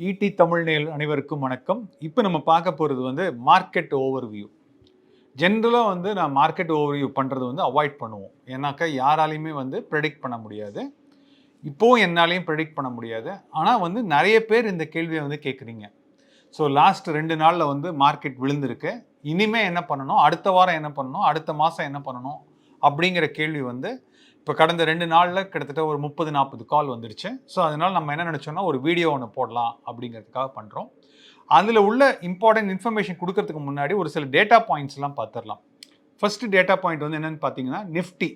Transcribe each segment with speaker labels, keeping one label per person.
Speaker 1: ED தமிழ்நேயர் அனைவருக்கும் வணக்கம். இப்போ நம்ம பார்க்க போகிறது வந்து மார்க்கெட் ஓவர்வியூ ஜென்ரலாக வந்து நான் மார்க்கெட் ஓவர்வியூ பண்ணுறது வந்து அவாய்ட் பண்ணுவோம். ஏன்னாக்கா யாராலையுமே வந்து ப்ரெடிக்ட் பண்ண முடியாது. இப்போவும் என்னாலையும் ப்ரெடிக்ட் பண்ண முடியாது. ஆனால் வந்து நிறைய பேர் இந்த கேள்வியை வந்து கேட்குறீங்க ஸோ லாஸ்ட் ரெண்டு நாளில் வந்து மார்க்கெட் விழுந்திருக்கு. இனிமேல் என்ன பண்ணணும்? அடுத்த வாரம் என்ன பண்ணணும்? அடுத்த மாதம் என்ன பண்ணணும்? அப்படிங்கிற கேள்வி வந்து இப்போ கடந்த ரெண்டு நாளில் கிட்டத்தட்ட ஒரு முப்பது நாற்பது கால் வந்துருச்சு. ஸோ அதனால் நம்ம என்ன நினச்சோம்னா ஒரு வீடியோ ஒன்று போடலாம் அப்படிங்கிறதுக்காக பண்ணுறோம் அதில் உள்ள இம்பார்ட்டன்ட் இன்ஃபர்மேஷன் கொடுக்கறதுக்கு முன்னாடி ஒரு சில டேட்டா பாயிண்ட்ஸ்லாம் பார்த்துடலாம் ஃபஸ்ட்டு டேட்டா பாயிண்ட் வந்து என்னென்னு பார்த்தீங்கன்னா நிஃப்டி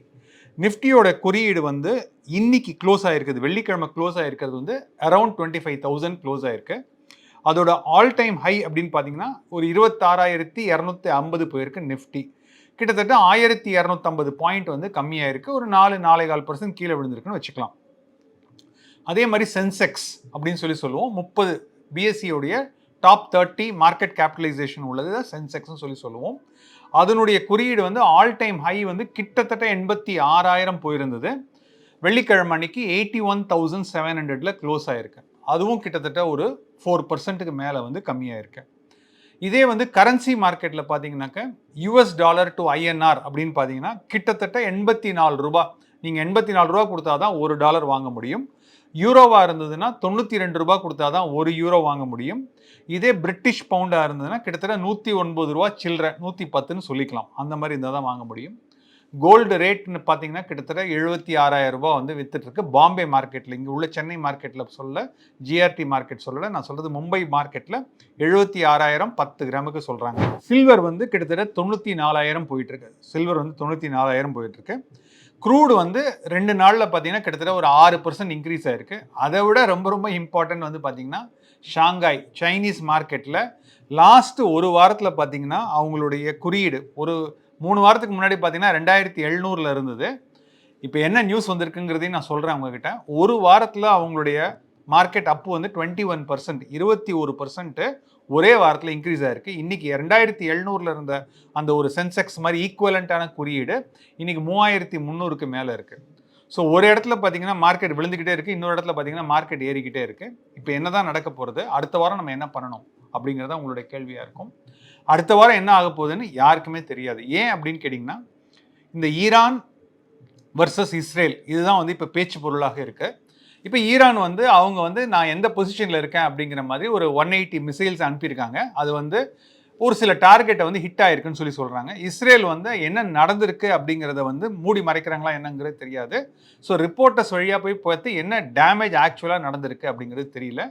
Speaker 1: நிஃப்டியோட குறியீடு வந்து இன்னைக்கு க்ளோஸ் ஆகிருக்குது வெள்ளிக்கிழமை க்ளோஸ் ஆகிருக்கிறது வந்து around twenty five thousand close ஆயிருக்கு. அதோட ஆல் டைம் ஹை அப்படின்னு பார்த்தீங்கன்னா ஒரு இருபத்தாறாயிரத்தி இரநூத்தி ஐம்பது போயிருக்கு நிஃப்டி கிட்டத்தட்ட ஆயிரத்தி இரநூத்தம்பது பாயிண்ட் வந்து கம்மியாயிருக்கு. ஒரு நாலு நாலே கால் பர்சன்ட் கீழே விழுந்திருக்குன்னு வச்சுக்கலாம். அதே மாதிரி சென்செக்ஸ் அப்படின்னு சொல்லி சொல்லுவோம். முப்பது பிஎஸ்சியோடைய டாப் தேர்ட்டி மார்க்கெட் கேபிட்டலைசேஷன் உள்ளது சென்செக்ஸ்னு சொல்லி சொல்லுவோம். அதனுடைய குறியீடு வந்து ஆல் டைம் ஹை வந்து கிட்டத்தட்ட எண்பத்தி ஆறாயிரம் போயிருந்தது. வெள்ளிக்கிழமை அன்னைக்கு எயிட்டி ஒன் தௌசண்ட் செவன் ஹண்ட்ரட்ல க்ளோஸ் ஆயிருக்கு. அதுவும் கிட்டத்தட்ட ஒரு ஃபோர் பர்சன்ட்டுக்கு மேலே வந்து கம்மியாயிருக்கு. இதே வந்து கரன்சி மார்க்கெட்டில் பார்த்தீங்கன்னாக்க யூஎஸ் டாலர் டு ஐஎன்ஆர் அப்படின்னு பார்த்தீங்கன்னா கிட்டத்தட்ட எண்பத்தி நாலு ரூபா. நீங்கள் எண்பத்தி நாலு ரூபா கொடுத்தா தான் ஒரு டாலர் வாங்க முடியும். யூரோவாக இருந்ததுன்னா தொண்ணூற்றி ரெண்டு ரூபா கொடுத்தா தான் ஒரு யூரோ வாங்க முடியும். இதே பிரிட்டிஷ் பவுண்டாக இருந்ததுன்னா கிட்டத்தட்ட நூற்றி ஒன்பது ரூபா சில்லற நூற்றி பத்துன்னு சொல்லிக்கலாம். அந்த மாதிரி இருந்தால் தான் வாங்க முடியும். கோல்டு ரேட்னு பார்த்தீங்கன்னா கிட்டத்தட்ட எழுபத்தி ஆறாயிரம் ரூபாய் வந்து வித்துட்ருக்கு பாம்பே மார்க்கெட்டில் இங்கே உள்ள சென்னை மார்க்கெட்டில் சொல்ல ஜிஆர்டி மார்க்கெட் சொல்லலை நான் சொல்கிறது மும்பை மார்க்கெட்டில் எழுபத்தி ஆறாயிரம் பத்து கிராமுக்கு சொல்கிறாங்க சில்வர் வந்து கிட்டத்தட்ட தொண்ணூற்றி நாலாயிரம் போயிட்டுருக்கு. சில்வர் வந்து தொண்ணூற்றி நாலாயிரம் போயிட்டுருக்கு. க்ரூடு வந்து ரெண்டு நாளில் பார்த்தீங்கன்னா கிட்டத்தட்ட ஒரு ஆறு பர்சன்ட் இன்க்ரீஸ் ஆயிருக்கு. அதை விட ரொம்ப ரொம்ப இம்பார்ட்டன்ட் வந்து பார்த்தீங்கன்னா ஷாங்காய் சைனீஸ் மார்க்கெட்டில் லாஸ்ட்டு ஒரு வாரத்தில் பார்த்தீங்கன்னா அவங்களுடைய குறியீடு ஒரு மூணு வாரத்துக்கு முன்னாடி பார்த்தீங்கன்னா ரெண்டாயிரத்தி எழுநூறில் இருந்தது. இப்போ என்ன நியூஸ் வந்திருக்குங்கிறதையும் நான் சொல்கிறேன் அவங்கக்கிட்ட ஒரு வாரத்தில் அவங்களுடைய மார்க்கெட் அப்பு வந்து டுவெண்ட்டி ஒன் பர்சன்ட் இருபத்தி ஒரு பர்சன்ட்டு ஒரே வாரத்தில் இன்க்ரீஸ் ஆயிருக்கு. இன்றைக்கி ரெண்டாயிரத்தி எழுநூறில் இருந்த அந்த ஒரு சென்செக்ஸ் மாதிரி ஈக்குவலண்ட்டான குறியீடு இன்றைக்கி மூவாயிரத்தி முந்நூறுக்கு மேலே இருக்குது ஸோ ஒரு இடத்துல பார்த்தீங்கன்னா மார்க்கெட் விழுந்துக்கிட்டே இருக்குது இன்னொரு இடத்துல பார்த்தீங்கன்னா மார்க்கெட் ஏறிக்கிட்டே இருக்குது இப்போ என்ன தான் நடக்க போகிறது அடுத்த வாரம் நம்ம என்ன பண்ணணும்? அப்படிங்கிறத உங்களுடைய கேள்வியாக இருக்கும். அடுத்த வாரம் என்ன ஆக போகுதுன்னு யாருக்குமே தெரியாது. ஏன் அப்படின்னு கேட்டிங்கன்னா இந்த ஈரான் வர்சஸ் இஸ்ரேல் இதுதான் வந்து இப்போ பேச்சு பொருளாக இருக்குது இப்போ ஈரான் வந்து அவங்க வந்து நான் எந்த பொசிஷனில் இருக்கேன் அப்படிங்கிற மாதிரி ஒரு ஒன் எயிட்டி மிசைல்ஸ் அனுப்பியிருக்காங்க. அது வந்து ஒரு சில டார்கெட்டை வந்து ஹிட் ஆயிருக்குன்னு சொல்லி சொல்கிறாங்க இஸ்ரேல் வந்து என்ன நடந்திருக்கு அப்படிங்கிறத வந்து மூடி மறைக்கிறாங்களா என்னங்கிறது தெரியாது. ஸோ ரிப்போர்ட்டர்ஸ் வழியாக போய் பார்த்து என்ன டேமேஜ் ஆக்சுவலாக நடந்திருக்கு அப்படிங்கிறது தெரியல.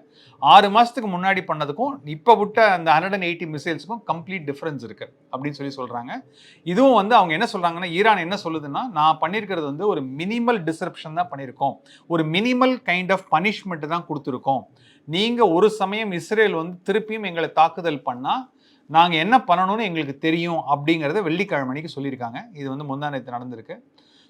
Speaker 1: ஆறு மாதத்துக்கு முன்னாடி பண்ணதுக்கும் இப்போ விட்ட அந்த ஹண்ட்ரட் அண்ட் எயிட்டி மிசைல்ஸுக்கும் கம்ப்ளீட் டிஃப்ரென்ஸ் இருக்குது அப்படின்னு சொல்லி சொல்கிறாங்க இதுவும் வந்து அவங்க என்ன சொல்கிறாங்கன்னா ஈரான் என்ன சொல்லுதுன்னா நான் பண்ணியிருக்கிறது வந்து ஒரு மினிமல் டிஸ்கிரிப்ஷன் தான் பண்ணியிருக்கோம் ஒரு மினிமல் கைண்ட் ஆஃப் பனிஷ்மெண்ட் தான் கொடுத்துருக்கோம். நீங்கள் ஒரு சமயம் இஸ்ரேல் வந்து திருப்பியும் எங்களை தாக்குதல் பண்ணால் நாங்கள் என்ன பண்ணணும்னு எங்களுக்கு தெரியும் அப்படிங்கிறத வெள்ளிக்கிழமைக்கு சொல்லியிருக்காங்க. இது வந்து முந்தானத்து நடந்திருக்கு.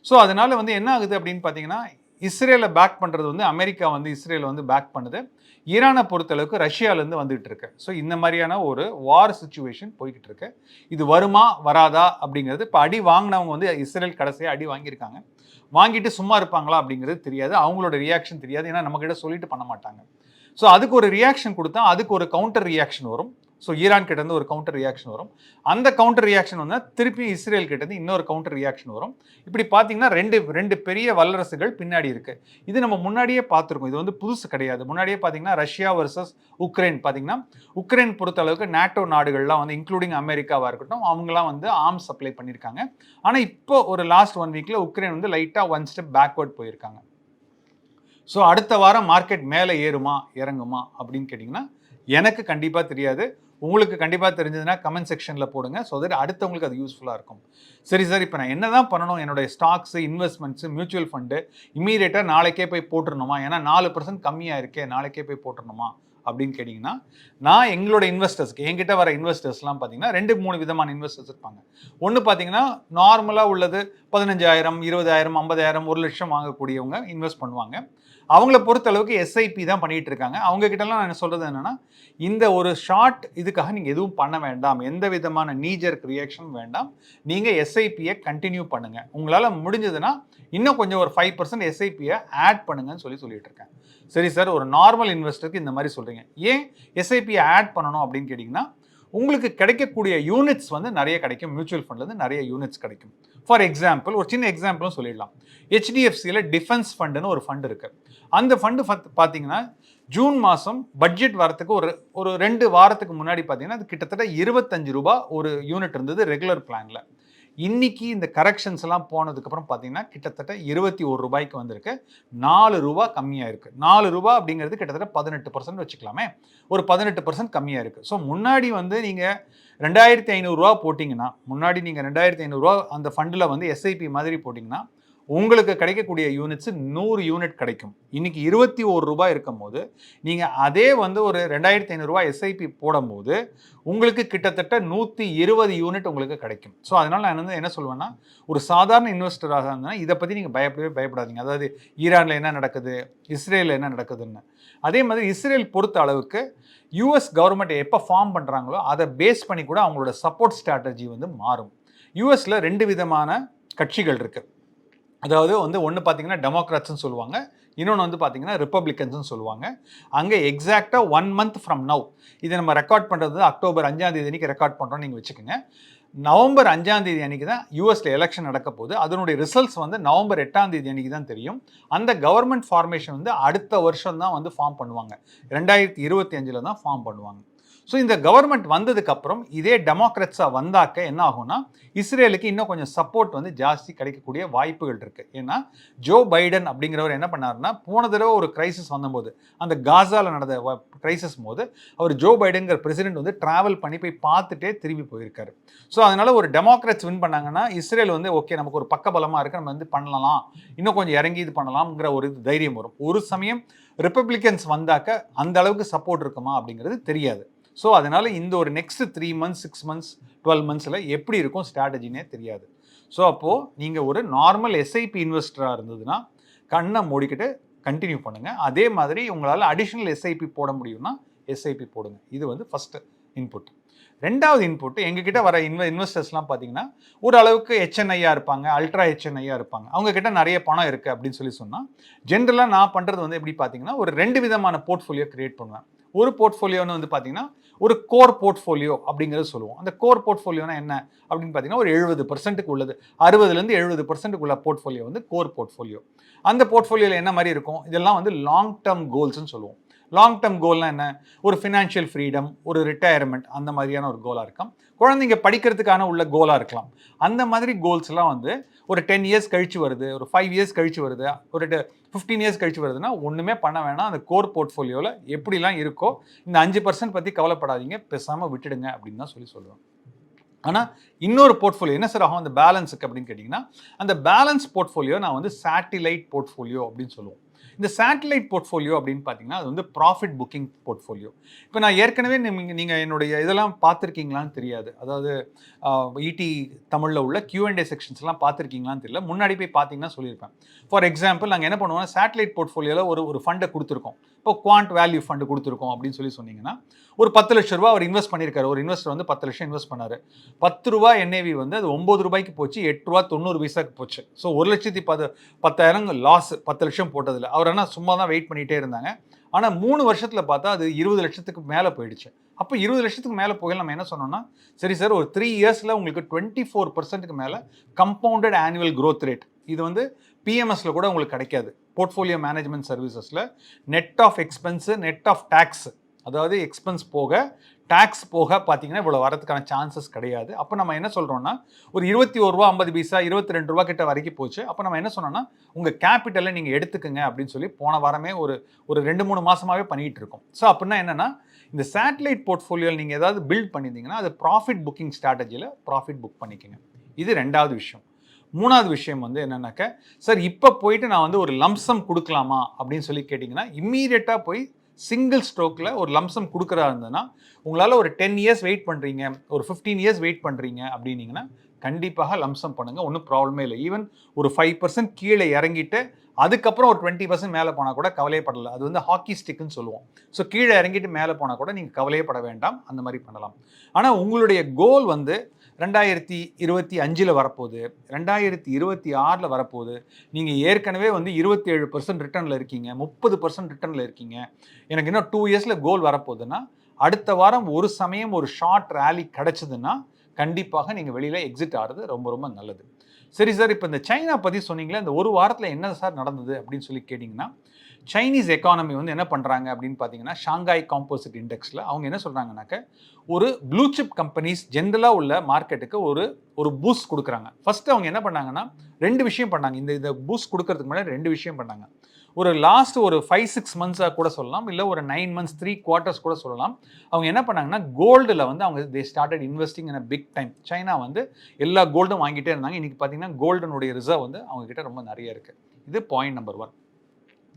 Speaker 1: ஸோ அதனால வந்து என்ன ஆகுது அப்படின்னு பார்த்தீங்கன்னா இஸ்ரேலை பேக் பண்ணுறது வந்து அமெரிக்கா வந்து இஸ்ரேலை வந்து பேக் பண்ணுது. ஈரானை பொறுத்தளவுக்கு ரஷ்யாவிலேருந்து வந்துகிட்டு இருக்கு. ஸோ இந்த மாதிரியான ஒரு வார் சுச்சுவேஷன் போய்கிட்டு இருக்கு. இது வருமா வராதா அப்படிங்கிறது இப்போ அடி வாங்கினவங்க வந்து இஸ்ரேல் கடைசியாக அடி வாங்கியிருக்காங்க. வாங்கிட்டு சும்மா இருப்பாங்களா அப்படிங்கிறது தெரியாது. அவங்களோட ரியாக்ஷன் தெரியாது. ஏன்னா நம்மக்கிட்ட சொல்லிட்டு பண்ண மாட்டாங்க. ஸோ அதுக்கு ஒரு ரியாக்ஷன் கொடுத்தா அதுக்கு ஒரு கவுண்டர் ரியாக்ஷன் வரும். ஸோ ஈரான் கிட்டேருந்து ஒரு கவுண்டர் ரியாக்ஷன் வரும். அந்த கவுண்டர் ரியாக்ஷன் வந்தால் திருப்பி இஸ்ரேல் கிட்டேருந்து இன்னொரு கவுண்டர் ரியாக்ஷன் வரும். இப்படி பார்த்தீங்கன்னா ரெண்டு ரெண்டு பெரிய வல்லரசுகள் பின்னாடி இருக்குது இது நம்ம முன்னாடியே பார்த்துருக்கோம். இது வந்து புதுசு கிடையாது. முன்னாடியே பார்த்தீங்கன்னா ரஷ்யா வர்சஸ் உக்ரைன் பார்த்தீங்கன்னா உக்ரைன் பொறுத்த அளவுக்கு நாட்டோ நாடுகள்லாம் வந்து இன்க்ளூடிங் அமெரிக்காவாக இருக்கட்டும் அவங்களாம் வந்து ஆர்ம் சப்ளை பண்ணியிருக்காங்க. ஆனால் இப்போ ஒரு லாஸ்ட் ஒன் வீக்கில் உக்ரைன் வந்து லைட்டாக ஒன் ஸ்டெப் பேக்வர்ட் போயிருக்காங்க. ஸோ அடுத்த வாரம் மார்க்கெட் மேலே ஏறுமா இறங்குமா அப்படின்னு கேட்டிங்கன்னா எனக்கு கண்டிப்பாக தெரியாது. உங்களுக்கு கண்டிப்பாக தெரிஞ்சதுன்னா கமெண்ட் செக்ஷனில் போடுங்க. ஸோ தட் அடுத்தவங்களுக்கு அது யூஸ்ஃபுல்லாக இருக்கும். சரி சார் இப்போ நான் என்ன தான் பண்ணணும்? என்னுடைய ஸ்டாக்ஸு இன்வெஸ்ட்மெண்ட்ஸு மியூச்சுவல் ஃபண்டு இமீடியட்டாக நாளைக்கே போய் போட்டுருணுமா ஏன்னா நாலு பர்சன்ட் கம்மியாக இருக்கே நாளைக்கே போய் போட்டுருணுமா அப்படின்னு கேட்டிங்கன்னா நான் எங்களோட இன்வெஸ்டர்ஸ்க்கு என்கிட்ட வர இன்வெஸ்டர்ஸ்லாம் பார்த்தீங்கன்னா ரெண்டு மூணு விதமான இன்வெஸ்டர்ஸ் இருப்பாங்க. ஒன்று பார்த்தீங்கன்னா நார்மலாக உள்ளது பதினஞ்சாயிரம் இருபதாயிரம் ஐம்பதாயிரம் ஒரு லட்சம் வாங்கக்கூடியவங்க இன்வெஸ்ட் பண்ணுவாங்க. அவங்கள பொறுத்த அளவுக்கு எஸ்ஐபி தான் பண்ணிகிட்டு இருக்காங்க. அவங்க கிட்டலாம் நான் சொல்கிறது என்னென்னா இந்த ஒரு ஷார்ட் இதுக்காக நீங்கள் எதுவும் பண்ண வேண்டாம். எந்த விதமான நீஜர் ரியாக்ஷன் வேண்டாம். நீங்கள் எஸ்ஐபியை கண்டினியூ பண்ணுங்கள் உங்களால் முடிஞ்சதுன்னா இன்னும் கொஞ்சம் ஒரு ஃபைவ் பர்சன்ட் எஸ்ஐபியை ஆட் பண்ணுங்கன்னு சொல்லி சொல்லிட்டு இருக்கேன். சரி சார் ஒரு நார்மல் இன்வெஸ்டருக்கு இந்த மாதிரி சொல்கிறீங்க ஏன் எஸ்ஐபியை ஆட் பண்ணணும் அப்படின்னு கேட்டிங்கன்னா உங்களுக்கு கிடைக்கக்கூடிய யூனிட்ஸ் வந்து நிறைய கிடைக்கும். மியூச்சுவல் ஃபண்ட்லேருந்து நிறைய யூனிட்ஸ் கிடைக்கும். ஃபார் எக்ஸாம்பிள் ஒரு சின்ன எக்ஸாம்பிளும் சொல்லிடலாம். ஹெச்டிஎஃப்சியில் டிஃபென்ஸ் ஃபண்டுன்னு ஒரு ஃபண்ட் இருக்குது அந்த ஃபண்டு பார்த்தீங்கன்னா ஜூன் மாதம் பட்ஜெட் வரத்துக்கு ஒரு ஒரு ரெண்டு வாரத்துக்கு முன்னாடி பார்த்தீங்கன்னா அது கிட்டத்தட்ட இருபத்தஞ்சு ரூபா ஒரு யூனிட் இருந்தது ரெகுலர் பிளானில் இன்னைக்கு இந்த கரெக்ஷன்ஸ் எல்லாம் போனதுக்கப்புறம் பார்த்தீங்கன்னா கிட்டத்தட்ட இருபத்தி ஒரு ரூபாய்க்கு வந்திருக்கு. நாலு ரூபா கம்மியாக இருக்குது நாலு ரூபா அப்படிங்கிறது கிட்டத்தட்ட பதினெட்டு பர்சன்ட் வச்சுக்கலாமே. ஒரு பதினெட்டு பர்சன்ட் கம்மியாக இருக்குது ஸோ முன்னாடி வந்து நீங்கள் ரெண்டாயிரத்தி ஐநூறுரூவா போட்டிங்கன்னா முன்னாடி நீங்கள் ரெண்டாயிரத்தி ஐநூறுரூவா அந்த ஃபண்டில் வந்து எஸ்ஐபி மாதிரி போட்டிங்கன்னா உங்களுக்கு கிடைக்கக்கூடிய யூனிட்ஸு நூறு யூனிட் கிடைக்கும். இன்றைக்கி இருபத்தி ஒரு ரூபாய் இருக்கும் போது நீங்கள் அதே வந்து ஒரு ரெண்டாயிரத்தி ஐநூறுரூவா எஸ்ஐபி போடும்போது உங்களுக்கு கிட்டத்தட்ட நூற்றி இருபது யூனிட் உங்களுக்கு கிடைக்கும். ஸோ அதனால் நான் வந்து என்ன சொல்லுவேன்னா ஒரு சாதாரண இன்வெஸ்டராக இருந்தேன்னா இதை பற்றி நீங்கள் பயப்படவே பயப்படாதீங்க. அதாவது ஈரானில் என்ன நடக்குது இஸ்ரேலில் என்ன நடக்குதுன்னு. அதே மாதிரி இஸ்ரேல் பொறுத்த அளவுக்கு யூஎஸ் கவர்மெண்ட் எப்போ ஃபார்ம் பண்ணுறாங்களோ அதை பேஸ் பண்ணி கூட அவங்களோட சப்போர்ட் ஸ்ட்ராட்டஜி வந்து மாறும். யூஎஸில் ரெண்டு விதமான கட்சிகள் இருக்குது அதாவது வந்து ஒன்று பார்த்தீங்கன்னா டெமோக்ராட்ஸ்னு சொல்லுவாங்க. இன்னொன்று வந்து பார்த்தீங்கன்னா ரிப்பப்ளிகன்ஸ்னு சொல்லுவாங்க. அங்கே எக்ஸாக்டாக ஒன் மந்த் ஃப்ரம் நவ் இதை நம்ம ரெக்கார்ட் பண்ணுறது அக்டோபர் அஞ்சாம் தேதி அன்றைக்கி ரெக்கார்ட் பண்ணுறோம் நீங்கள் வச்சுக்கோங்க. நவம்பர் அஞ்சாம் தேதி அன்றைக்கி தான் யூஎஸில் எலெக்ஷன் நடக்க போகுது. அதனுடைய ரிசல்ட்ஸ் வந்து நவம்பர் எட்டாம் தேதி அன்றைக்கி தான் தெரியும். அந்த கவர்மெண்ட் ஃபார்மேஷன் வந்து அடுத்த வருஷம் தான் வந்து ஃபார்ம் பண்ணுவாங்க. ரெண்டாயிரத்தி இருபத்தி அஞ்சில் தான் ஃபார்ம் பண்ணுவாங்க. ஸோ இந்த கவர்மெண்ட் வந்ததுக்கப்புறம் இதே டெமோக்ரட்ஸாக வந்தாக்க என்ன ஆகும்னா இஸ்ரேலுக்கு இன்னும் கொஞ்சம் சப்போர்ட் வந்து ஜாஸ்தி கிடைக்கக்கூடிய வாய்ப்புகள் இருக்குது ஏன்னா ஜோ பைடன் அப்படிங்கிறவர் என்ன பண்ணார்னா போன தடவை ஒரு கிரைசிஸ் வந்தபோது அந்த காசாவில் நடந்த கிரைசிஸ் போது அவர் ஜோ பைடன்கிற பிரசிடென்ட் வந்து ட்ராவல் பண்ணி போய் பார்த்துட்டே திரும்பி போயிருக்காரு. ஸோ அதனால் ஒரு டெமோக்ரட்ஸ் வின் பண்ணாங்கன்னா இஸ்ரேல் வந்து ஓகே நமக்கு ஒரு பக்கபலமாக இருக்குது நம்ம வந்து பண்ணலாம். இன்னும் கொஞ்சம் இறங்கி இது பண்ணலாம்ங்கிற ஒரு தைரியம் வரும். ஒரு சமயம் ரிப்பப்ளிகன்ஸ் வந்தாக்க அந்த அளவுக்கு சப்போர்ட் இருக்குமா அப்படிங்கிறது தெரியாது. ஸோ அதனால் இந்த ஒரு next three months six months twelve மந்த்ஸில் எப்படி இருக்கும் ஸ்ட்ராட்டஜினே தெரியாது. ஸோ அப்போது நீங்கள் ஒரு நார்மல் எஸ்ஐபி இன்வெஸ்டராக இருந்ததுன்னா கண்ணை மூடிக்கிட்டு கண்டினியூ பண்ணுங்கள் அதே மாதிரி உங்களால் அடிஷ்னல் எஸ்ஐபி போட முடியும்னா எஸ்ஐபி போடுங்க. இது வந்து ஃபஸ்ட்டு இன்புட் ரெண்டாவது இன்புட் எங்ககிட்ட வர இன்வெ இன்வெஸ்டர்ஸ்லாம் பார்த்தீங்கன்னா ஓரளவுக்கு ஹெச்என்ஐயாக இருப்பாங்க அல்ட்ரா ஹெச்என்ஐயாக இருப்பாங்க. அவங்கக்கிட்ட நிறைய பணம் இருக்குது அப்படின்னு சொல்லி சொன்னால் ஜென்ரலாக நான் பண்ணுறது வந்து எப்படி பார்த்தீங்கன்னா ஒரு ரெண்டு விதமான போர்ட்ஃபோலியோ கிரியேட் பண்ணுவேன். ஒரு போர்ட்ஃபோலியோன்னு வந்து பார்த்தீங்கன்னா ஒரு கோர் போர்ட்ஃபோலியோ அப்படிங்கிறது சொல்லுவோம். அந்த கோர் போர்ட்ஃபோலியோனா என்ன அப்படின்னு பார்த்தீங்கன்னா ஒரு எழுபது பர்சன்ட்டுக்கு உள்ளது. அறுபதுலேருந்து எழுபது பர்சன்ட்டுக்குள்ள போர்ட்ஃபோலியோ வந்து கோர் போர்ட்ஃபோலியோ. அந்த போர்ட்ஃபோலியோவில் என்ன மாதிரி இருக்கும்? இதெல்லாம் வந்து லாங் டேர்ம் கோல்ஸ்னு சொல்லுவோம். லாங் டேர்ம் கோல்னால் என்ன? ஒரு ஃபினான்ஷியல் ஃப்ரீடம் ஒரு ரிட்டையர்மெண்ட் அந்த மாதிரியான ஒரு கோலாக இருக்கும் குழந்தைங்க படிக்கிறதுக்கான உள்ள கோலாக இருக்கலாம். அந்த மாதிரி கோல்ஸ்லாம் வந்து ஒரு டென் இயர்ஸ் கழித்து வருது ஒரு ஃபைவ் இயர்ஸ் கழித்து வருது ஒரு ஃபிஃப்டீன் இயர்ஸ் கழிச்சு வருதுன்னா ஒன்றுமே பண்ண வேணாம். அந்த கோர் போர்ட்ஃபோலியோவில் எப்படிலாம் இருக்கோ இந்த அஞ்சு பர்சன்ட் பற்றி கவலைப்படாதீங்க பேசாமல் விட்டுடுங்க அப்படின்னு தான் சொல்லி சொல்லுவேன் ஆனால் இன்னொரு போர்ட்ஃபோலியோ என்ன சார் ஆகும்? அந்த பேலன்ஸுக்கு அப்படின்னு கேட்டிங்கன்னா அந்த பேலன்ஸ் போர்ட்ஃபோலியோ நான் வந்து சேட்டிலைட் போர்ட்ஃபோலியோ அப்படின்னு சொல்லுவோம். இந்த சேட்டலைட் போர்ட்ஃபோலியோ அப்படின்னு பார்த்தீங்கன்னா அது வந்து ப்ராஃபிட் புக்கிங் போர்ட்ஃபோலியோ இப்போ நான் ஏற்கனவே நீங்கள் நீங்கள் என்னுடைய இதெல்லாம் பார்த்துருக்கீங்களான்னு தெரியாது. அதாவது இடி தமிழில் உள்ள கியூஎன்டே செக்ஷன்ஸ்லாம் பார்த்துருக்கீங்களான்னு தெரியல. முன்னாடி போய் பார்த்தீங்கன்னா சொல்லியிருப்பேன். ஃபார் எக்ஸாம்பிள் நாங்கள் என்ன பண்ணுவோம் சேட்டலைட் போர்ட்ஃபோலியோவில் ஒரு ஒரு ஃபண்டை கொடுத்துருக்கோம். இப்போ குவான்ட் வேல்யூ ஃபண்டு கொடுத்துருக்கோம் அப்படின்னு சொல்லி சொன்னீங்கன்னா ஒரு பத்து லட்ச ரூபா அவர் இன்வெஸ்ட் பண்ணியிருக்காரு. ஒரு இன்வெஸ்டர் வந்து பத்து லட்சம் இன்வெஸ்ட் பண்ணார். பத்து ரூபா என்ஏவி வந்து அது ஒம்பது ரூபாய்க்கு போச்சு எட்டு ரூபா தொண்ணூறு பைசாக்கு போச்சு. ஸோ ஒரு லட்சத்தி பத்து பத்தாயிரம் லாஸ் பத்து லட்சம் போட்டதில் அவர் ஆனால் சும்மா தான் வெயிட் பண்ணிகிட்டே இருந்தாங்க. ஆனால் மூணு வருஷத்தில் பார்த்தா அது இருபது லட்சத்துக்கு மேலே போயிடுச்சு. அப்போ இருபது லட்சத்துக்கு மேலே போகல நம்ம என்ன சொன்னோம்னா சரி சார் ஒரு த்ரீ இயர்ஸில் உங்களுக்கு டுவெண்ட்டி ஃபோர் பர்சன்ட்டுக்கு மேலே கம்பவுண்டட் ஆனுவல் க்ரோத் ரேட் இது வந்து பிஎம்எஸ்ல கூட உங்களுக்கு கிடைக்காது. Portfolio management சர்வீசஸில் net of expense net of tax அதாவது எக்ஸ்பென்ஸ் போக டேக்ஸ் போக பார்த்தீங்கன்னா இவ்வளோ வரதுக்கான சான்சஸ் கிடையாது. அப்போ நம்ம என்ன சொல்கிறோம்னா ஒரு இருபத்தி ஒரு ரூபா ஐம்பது பைசா இருபத்தி ரெண்டு ரூபா கிட்ட வரைக்கும் போச்சு. அப்போ நம்ம என்ன சொன்னோம்னா உங்கள் கேபிட்டலை நீங்கள் எடுத்துக்கங்க அப்படின்னு சொல்லி போன வாரமே ஒரு ஒரு ரெண்டு மூணு மாதமாகவே பண்ணிகிட்டு இருக்கோம். ஸோ அப்படின்னா என்னென்னா இந்த சேட்டலைட் போர்ட்ஃபோலியோவில் நீங்கள் ஏதாவது பில்ட் பண்ணியிருந்தீங்கன்னா அது ப்ராஃபிட் புக்கிங் ஸ்ட்ராட்டஜியில் ப்ராஃபிட் புக் பண்ணிக்கோங்க. இது ரெண்டாவது விஷயம். மூணாவது விஷயம் வந்து என்னென்னாக்க சார் இப்போ போயிட்டு நான் வந்து ஒரு லம்சம் கொடுக்கலாமா? அப்படின்னு சொல்லி கேட்டிங்கன்னா இம்மீடியட்டாக போய் சிங்கிள் ஸ்ட்ரோக்கில் ஒரு லம்சம் கொடுக்குறா இருந்ததுன்னா உங்களால் ஒரு டென் இயர்ஸ் வெயிட் பண்ணுறீங்க ஒரு ஃபிஃப்டீன் இயர்ஸ் வெயிட் பண்ணுறீங்க அப்படின்னீங்கன்னா கண்டிப்பாக லம்சம் பண்ணுங்க ஒன்றும் ப்ராப்ளமே இல்லை. ஈவன் ஒரு ஃபைவ் பர்சன்ட் கீழே இறங்கிட்டு அதுக்கப்புறம் ஒரு டுவெண்ட்டி பர்சன்ட் மேலே போனால் கூட கவலையப்படலை. அது வந்து ஹாக்கி ஸ்டிக்குன்னு சொல்லுவோம். ஸோ கீழே இறங்கிட்டு மேலே போனால் கூட நீங்கள் கவலையப்பட வேண்டாம். அந்த மாதிரி பண்ணலாம். ஆனால் உங்களுடைய கோல் வந்து ரெண்டாயிரத்தி இருபத்தி அஞ்சில் வரப்போகுது. ரெண்டாயிரத்தி இருபத்தி ஆறில் வரப்போகுது. நீங்கள் ஏற்கனவே வந்து இருபத்தி ஏழு பர்சன்ட் ரிட்டர்னில் இருக்கீங்க. முப்பது பர்சன்ட் ரிட்டர்னில் இருக்கீங்க. எனக்கு இன்னும் டூ இயர்ஸில் கோல் வரப்போகுதுன்னா அடுத்த வாரம் ஒரு சமயம் ஒரு ஷார்ட் ரேலி கிடச்சிதுன்னா கண்டிப்பாக நீங்கள் வெளியில் எக்ஸிட் ஆகிறது ரொம்ப ரொம்ப நல்லது. சரி சார் இப்போ இந்த சைனா பற்றி சொன்னீங்களே இந்த ஒரு வாரத்தில் என்ன சார் நடந்தது அப்படின்னு சொல்லி கேட்டிங்கன்னா சைனீஸ் எக்கானமி வந்து என்ன பண்ணுறாங்க அப்படின்னு பார்த்தீங்கன்னா ஷாங்காய் காம்போசிட் இண்டெக்ஸில் அவங்க என்ன சொல்கிறாங்கனாக்க ஒரு ப்ளூ சிப் கம்பெனிஸ் ஜென்ரலாக உள்ள மார்க்கெட்டுக்கு ஒரு ஒரு பூஸ்ட் கொடுக்குறாங்க. ஃபஸ்ட்டு அவங்க என்ன பண்ணாங்கன்னா ரெண்டு விஷயம் பண்ணாங்க. இந்த இந்த பூஸ்ட் கொடுக்கறதுக்கு முன்னாடி ரெண்டு விஷயம் பண்ணாங்க. ஒரு லாஸ்ட் ஒரு ஃபைவ் சிக்ஸ் மந்த்ஸாக கூட சொல்லலாம். இல்லை ஒரு நைன் மந்த்ஸ் த்ரீ குவார்ட்டர்ஸ் கூட சொல்லலாம். அவங்க என்ன பண்ணாங்கன்னா கோல்டில் வந்து அவங்க they started investing in a big time China வந்து எல்லா கோல்டும் வாங்கிட்டே இருந்தாங்க. இன்றைக்கி பார்த்தீங்கன்னா கோல்டனுடைய ரிசர்வ் வந்து அவங்கக்கிட்ட ரொம்ப நிறைய இருக்குது இது point number one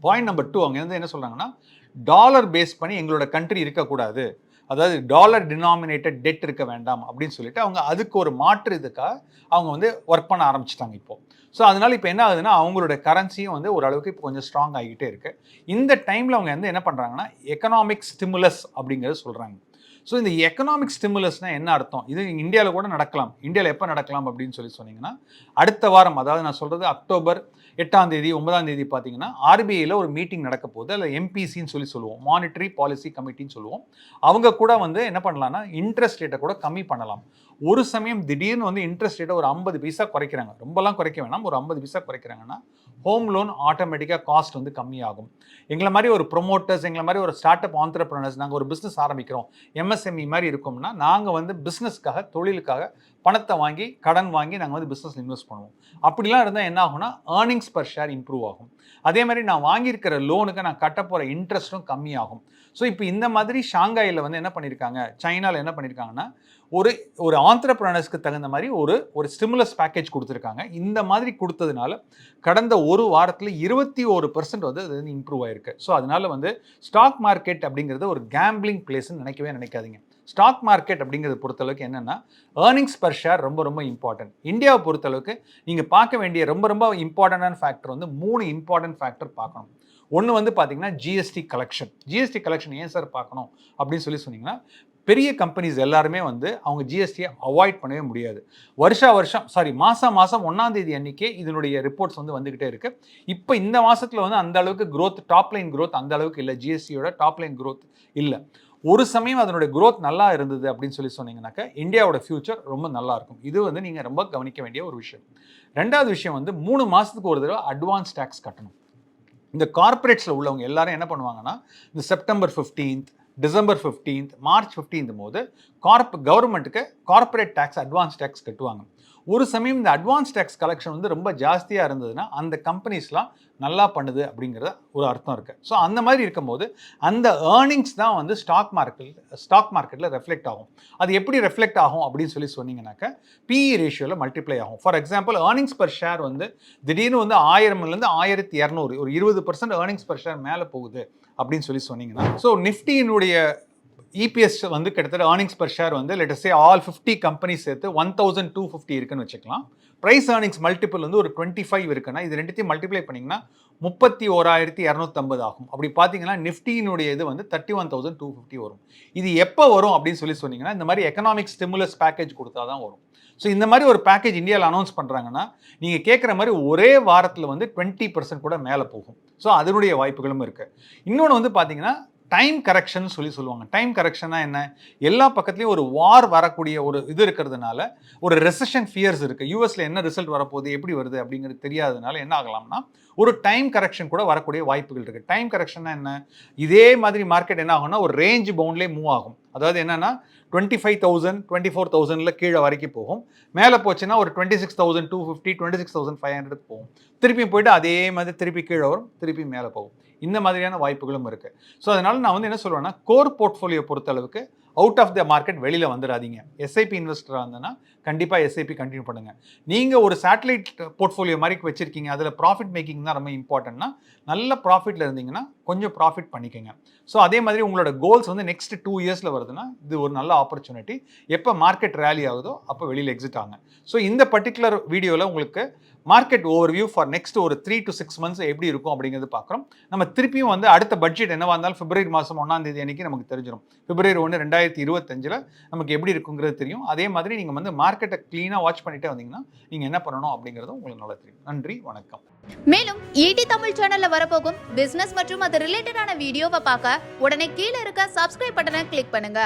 Speaker 1: point number two அவங்க வந்து என்ன சொல்கிறாங்கன்னா டாலர் பேஸ் பண்ணி எங்களோட கண்ட்ரி இருக்கக்கூடாது. அதாவது டாலர் டினாமினேட்டட் டெட் இருக்க வேண்டாம் அப்படின்னு சொல்லிட்டு அவங்க அதுக்கு ஒரு மாற்று இதுக்காக அவங்க வந்து ஒர்க் பண்ண ஆரம்பிச்சிட்டாங்க இப்போ. ஸோ அதனால இப்போ என்ன ஆகுதுன்னா அவங்களோட கரன்சியும் வந்து ஓரளவுக்கு இப்போ கொஞ்சம் ஸ்ட்ராங் ஆகிட்டே இருக்குது இந்த டைமில் அவங்க வந்து என்ன பண்ணுறாங்கன்னா எக்கனாமிக் ஸ்டிமுலஸ் அப்படிங்கிறத சொல்கிறாங்க ஸோ இந்த எக்கனாமிக் ஸ்டிமுலஸ்னால் என்ன அர்த்தம்? இது இந்தியாவில் கூட நடக்கலாம். இந்தியாவில் எப்போ நடக்கலாம் அப்படின்னு சொல்லி சொன்னீங்கன்னா அடுத்த வாரம் அதாவது நான் சொல்கிறது அக்டோபர் எட்டாம் தேதி ஒன்பதாம் தேதி பார்த்தீங்கன்னா ஆர்பிஐயில் ஒரு மீட்டிங் நடக்க போகுது. அதில் எம்பிசின்னு சொல்லி சொல்லுவோம். மானிட்டரி பாலிசி கமிட்டின்னு சொல்லுவோம். அவங்க கூட வந்து என்ன பண்ணலாம்னா இன்ட்ரெஸ்ட் ரேட்டை கூட கம்மி பண்ணலாம். ஒரு சமயம் திடீர்னு வந்து இன்ட்ரெஸ்ட் ரேட்டை ஒரு ஐம்பது பைசா குறைக்கிறாங்க. ரொம்பலாம் குறைக்க வேணாம். ஒரு ஐம்பது பைசா குறைக்கிறாங்கன்னா ஹோம் லோன் ஆட்டோமேட்டிக்காக காஸ்ட் வந்து கம்மியாகும். எங்களை மாதிரி ஒரு ப்ரொமோட்டர்ஸ் எங்களை மாதிரி ஒரு ஸ்டார்ட் அப் ஆண்டர்பிரினர்ஸ் நாங்கள் ஒரு பிஸ்னஸ் ஆரம்பிக்கிறோம். எம்எஸ்எம்இ மாதிரி இருக்கோம்னா நாங்கள் வந்து பிஸ்னஸ்க்காக தொழிலுக்காக பணத்தை வாங்கி கடன் வாங்கி நாங்கள் வந்து பிஸ்னஸ் இன்வெஸ்ட் பண்ணுவோம். அப்படிலாம் இருந்தால் என்ன ஆகும்னா ஏர்னிங்ஸ் பர் ஷேர் இம்ப்ரூவ் ஆகும். அதே மாதிரி நான் வாங்கியிருக்கிற லோனுக்கு நான் கட்ட போகிற இன்ட்ரெஸ்ட்டும் கம்மியாகும். ஸோ இப்போ இந்த மாதிரி ஷாங்காயில் வந்து என்ன பண்ணியிருக்காங்க சைனாவில் என்ன பண்ணியிருக்காங்கன்னா ஒரு ஒரு ஆந்திரப்ரனர்ஸ்க்கு தகுந்த மாதிரி ஒரு ஒரு ஸ்டிமுலஸ் பேக்கேஜ் கொடுத்துருக்காங்க. இந்த மாதிரி கொடுத்ததுனால கடந்த ஒரு வாரத்தில் இருபத்தி ஒரு பர்சன்ட் வந்து அது வந்து இம்ப்ரூவ் ஆயிருக்கு. ஸோ அதனால வந்து ஸ்டாக் மார்க்கெட் அப்படிங்கிறது ஒரு கேம்பிளிங் பிளேஸ்ன்னு நினைக்கவே நினைக்காதீங்க. ஸ்டாக் மார்க்கெட் அப்படிங்கிறத பொறுத்தளவுக்கு என்னென்னா ஏர்னிங்ஸ் பர் ஷேர் ரொம்ப ரொம்ப இம்பார்ட்டன்ட் இந்தியாவை பொறுத்தளவுக்கு நீங்கள் பார்க்க வேண்டிய ரொம்ப ரொம்ப இம்பார்ட்டண்டான ஃபேக்டர் வந்து மூணு இம்பார்ட்டன்ட் ஃபேக்டர் பார்க்கணும். ஒன்று வந்து பார்த்தீங்கன்னா ஜிஎஸ்டி கலெக்ஷன் ஜிஎஸ்டி கலெக்ஷன் ஏன் சார் பார்க்கணும்? அப்படின்னு சொல்லி சொன்னீங்கன்னா பெரிய கம்பெனிஸ் எல்லாருமே வந்து அவங்க ஜிஎஸ்டியை அவாய்ட் பண்ணவே முடியாது. வருஷா வருஷம் சாரி மாதம் மாதம் ஒன்றாம் தேதி அன்றைக்கே இதனுடைய ரிப்போர்ட்ஸ் வந்து வந்துக்கிட்டே இருக்குது இப்போ இந்த மாதத்தில் வந்து அந்த அளவுக்கு க்ரோத் டாப் லைன் க்ரோத் அந்த அளவுக்கு இல்லை. ஜிஎஸ்டியோட டாப் லைன் க்ரோத் இல்லை. ஒரு சமயம் அதனுடைய க்ரோத் நல்லா இருந்தது அப்படின்னு சொல்லி சொன்னீங்கன்னாக்கா இந்தியாவோட ஃபியூச்சர் ரொம்ப நல்லா இருக்கும். இது வந்து நீங்கள் ரொம்ப கவனிக்க வேண்டிய ஒரு விஷயம். ரெண்டாவது விஷயம் வந்து மூணு மாதத்துக்கு ஒரு தடவை அட்வான்ஸ் டேக்ஸ் கட்டணும். இந்த கார்ப்பரேட்ஸில் உள்ளவங்க எல்லாரும் என்ன பண்ணுவாங்கன்னா இந்த September fifteenth December fifteenth March fifteenth போது கார்ப் கவர்மெண்ட்டுக்கு கார்ப்பரேட் டேக்ஸ் அட்வான்ஸ் டேக்ஸ் கட்டுவாங்க. ஒரு சமயம் இந்த அட்வான்ஸ் டேக்ஸ் கலெக்ஷன் வந்து ரொம்ப ஜாஸ்தியாக இருந்ததுன்னா அந்த கம்பெனிஸ்லாம் நல்லா பண்ணுது அப்படிங்கிறத ஒரு அர்த்தம் இருக்குது ஸோ அந்த மாதிரி இருக்கும்போது அந்த ஏர்னிங்ஸ் தான் வந்து ஸ்டாக் மார்க்கெட் ஸ்டாக் மார்க்கெட்டில் ரெஃப்ளெக்ட் ஆகும். அது எப்படி ரெஃப்ளெக்ட் ஆகும் அப்படின்னு சொல்லி சொன்னீங்கன்னாக்க பிஇ ரேஷியோவில் மல்டிப்ளை ஆகும். For example earnings per share வந்து திடீர்னு வந்து ஆயிரம்லேருந்து ஆயிரத்தி இரநூறு ஒரு இருபது பர்சன்ட் ஏர்னிங்ஸ் பர் ஷேர் மேலே போகுது அப்படின்னு சொல்லி சொன்னீங்கன்னா ஸோ நிஃப்டியினுடைய இபிஎஸ் வந்து கிட்டத்தட்ட ஏர்னிங்ஸ் பர் ஷேர் வந்து let's say all fifty companies சேர்த்து ஒன் தௌசண்ட் டூ ஃபிஃப்டி இருக்குன்னு வச்சுக்கலாம். ப்ரைஸ் ஏர்னிங்ஸ் மல்டிபிள் வந்து ஒரு டுவெண்ட்டி ஃபைவ் இருக்குன்னா இது ரெண்டுத்தையும் மல்டிப்ளை பண்ணிங்கன்னா முப்பத்தி ஓராயிரத்தி இரநூத்தம்பது ஆகும். அப்படி பார்த்தீங்கன்னா நிஃப்டியினுடைய இது வந்து thirty one thousand two fifty வரும். இது எப்போ வரும் அப்படின்னு சொல்லி சொன்னீங்கன்னா இந்த மாதிரி எக்கனாமிக் ஸ்டிமுலஸ் பேக்கேஜ் கொடுத்தா தான் வரும். ஸோ இந்த மாதிரி ஒரு பேக்கேஜ் இந்தியாவில் அனௌன்ஸ் பண்ணுறாங்கன்னா நீங்கள் கேட்குற மாதிரி ஒரே வாரத்தில் வந்து டுவெண்ட்டி பர்சன்ட் கூட மேலே போகும். ஸோ அதனுடைய வாய்ப்புகளும் இருக்குது இன்னொன்று வந்து பார்த்தீங்கன்னா டைம் கரெக்ஷன் சொல்லி சொல்லுவாங்க. டைம் கரெக்ஷனாக என்ன? எல்லா பக்கத்துலேயும் ஒரு வார் வரக்கூடிய ஒரு இது இருக்கிறதுனால ஒரு ரெசஷன் ஃபியர்ஸ் இருக்குது யூஎஸில் என்ன ரிசல்ட் வரப்போகுது? எப்படி வருது? அப்படிங்கிறது தெரியாததுனால என்ன ஆகலாம்னா ஒரு டைம் கரெக்ஷன் கூட வரக்கூடிய வாய்ப்புகள் இருக்குது டைம் கரெக்ஷன்னா என்ன? இதே மாதிரி மார்க்கெட் என்ன ஆகும்னா ஒரு ரேஞ்ச் பவுண்ட்லேயே மூவ் ஆகும். அதாவது என்னென்னா twenty five thousand twenty four தௌசண்டில் கீழே வரைக்கும் போகும். மேலே போச்சுன்னா ஒரு twenty six thousand two fifty twenty six thousand five hundred போகும். திருப்பி போயிட்டு அதே மாதிரி திருப்பி கீழே வரும். திருப்பி மேலே போகும். இந்த மாதிரியான வாய்ப்புகளும் இருக்குது ஸோ அதனால் நான் வந்து என்ன சொல்லுவேன்னா கோர் போர்ட்ஃபோலியோ பொறுத்தளவுக்கு அவுட் ஆஃப் த மார்க்கெட் வெளியில் வந்துடாதீங்க எஸ்ஐபி இன்வெஸ்டராக இருந்தேன்னா கண்டிப்பாக எஸ்ஐபி கண்டினியூ பண்ணுங்கள் நீங்கள் ஒரு சேட்டலைட் போர்ட்ஃபோலியோ மாதிரி வச்சுருக்கீங்க அதில் ப்ராஃபிட் மேக்கிங் தான் ரொம்ப இம்பார்ட்டன்ட்னா நல்ல ப்ராஃபிட்டில் இருந்தீங்கன்னா கொஞ்சம் ப்ராஃபிட் பண்ணிக்கோங்க. ஸோ அதே மாதிரி உங்களோட கோல்ஸ் வந்து நெக்ஸ்ட் டூ இயர்ஸில் வருதுன்னா இது ஒரு நல்ல ஆப்பர்ச்சுனிட்டி எப்போ மார்க்கெட் ரேலி ஆகுதோ அப்போ வெளியில் எக்ஸிட் ஆகுங்க. ஸோ இந்த பர்டிகுலர் வீடியோவில் உங்களுக்கு மார்க்கெட் ஓவர்வியூ ஃபார் நெக்ஸ்ட் ஒரு த்ரீ டு சிக்ஸ் மந்த்ஸ் எப்படி இருக்கும் அப்படிங்கிறது பார்க்குறோம். நம்ம திருப்பியும் வந்து அடுத்த பட்ஜெட் என்னவா இருந்தாலும் பிப்ரவரி மாதம் ஒன்றாம் தேதி அன்னைக்கு நமக்கு தெரிஞ்சிடும் பிப்ரவரி ஒன்று ரெண்டாயிரத்தி இருபத்தஞ்சில் நமக்கு எப்படி இருக்குங்கிறது தெரியும். அதே மாதிரி நீங்கள் வந்து மார்க்கெட்டை க்ளீனாக வாட்ச் பண்ணிட்டே வந்தீங்கன்னா நீங்கள் என்ன பண்ணணும் அப்படிங்கிறதும் உங்களுக்கு நல்லா தெரியும். நன்றி வணக்கம்.
Speaker 2: மேலும் ஈடி தமிழ் சேனல்ல வரப்போகும் பிசினஸ் மற்றும் அது ரிலேட்டடான வீடியோவை பார்க்க உடனே கீழே இருக்க சப்ஸ்கிரைப் பட்டனை கிளிக் பண்ணுங்க.